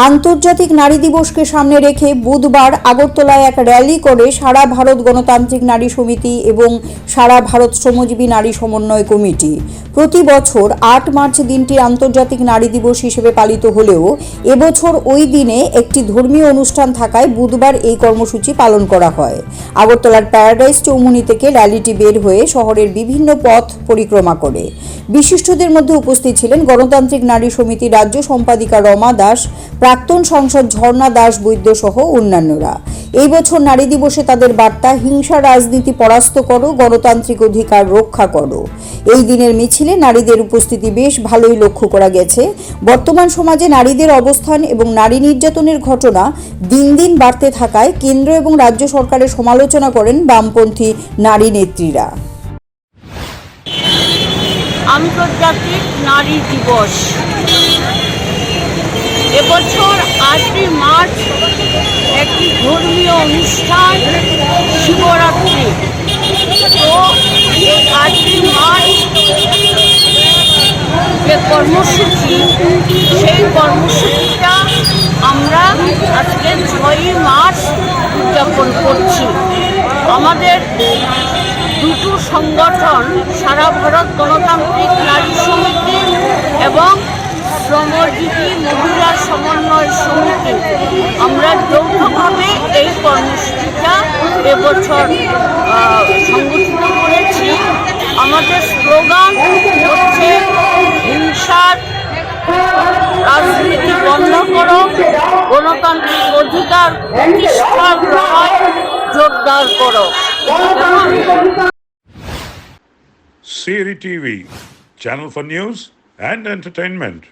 আন্তর্জাতিক নারী দিবসকে সামনে রেখে বুধবার আগরতলায় এক র্যালি করে সারা ভারত গণতান্ত্রিক নারী সমিতি এবং সারা ভারত শ্রমজীবী নারী সমন্বয় কমিটি। প্রতি বছর আট মার্চ দিনটি আন্তর্জাতিক নারী দিবস হিসেবে পালিত হলেও এবছর ওই দিনে একটি ধর্মীয় অনুষ্ঠান থাকায় বুধবার এই কর্মসূচি পালন করা হয়। আগরতলার প্যারাডাইস চৌমুনি থেকে র্যালিটি বের হয়ে শহরের বিভিন্ন পথ পরিক্রমা করে। বিশিষ্টদের মধ্যে উপস্থিত ছিলেন গণতান্ত্রিক নারী সমিতি রাজ্য সম্পাদিকা রমা দাস প্রাক্তন সাংসদ ঝর্ণা দাস বৈদ্য সহ অন্যান্যরা। এই বছর নারী দিবসে তাদের বার্তা, হিংসা রাজনীতি পরাস্ত করো, গণতান্ত্রিক অধিকার রক্ষা করো। এই দিনের মিছিলে নারীদের উপস্থিতি বেশ ভালোই লক্ষ্য করা গেছে। বর্তমান সমাজে নারীদের অবস্থান এবং নারী নির্যাতনের ঘটনা দিন দিন বাড়তে থাকায় কেন্দ্র এবং রাজ্য সরকারের সমালোচনা করেন বামপন্থী নারী নেত্রীরা। আন্তর্জাতিক নারী দিবস। এবছর আটই মার্চ একটি ধর্মীয় অনুষ্ঠান শিবরাত্রি। তো আটই মার্চ যে কর্মসূচি, সেই কর্মসূচিটা আমরা আজকে ছয়ই মার্চ উদযাপন করছি। আমাদের দুটো সংগঠন, সারা ভারত গণতান্ত্রিক নারী সমিতি এবং শ্রমজীবী সমন্বয় সমিতি। আমরা যৌথভাবে এই কর্মসূচিটা এবছর সংগঠিত করেছি। আমাদের স্লোগান হচ্ছে হিংসার রাজনীতি বন্ধ করো গণতান্ত্রিক অধিকার প্রতিষ্ঠার লড়াই জোরদার করো। Siri TV, channel for news and entertainment.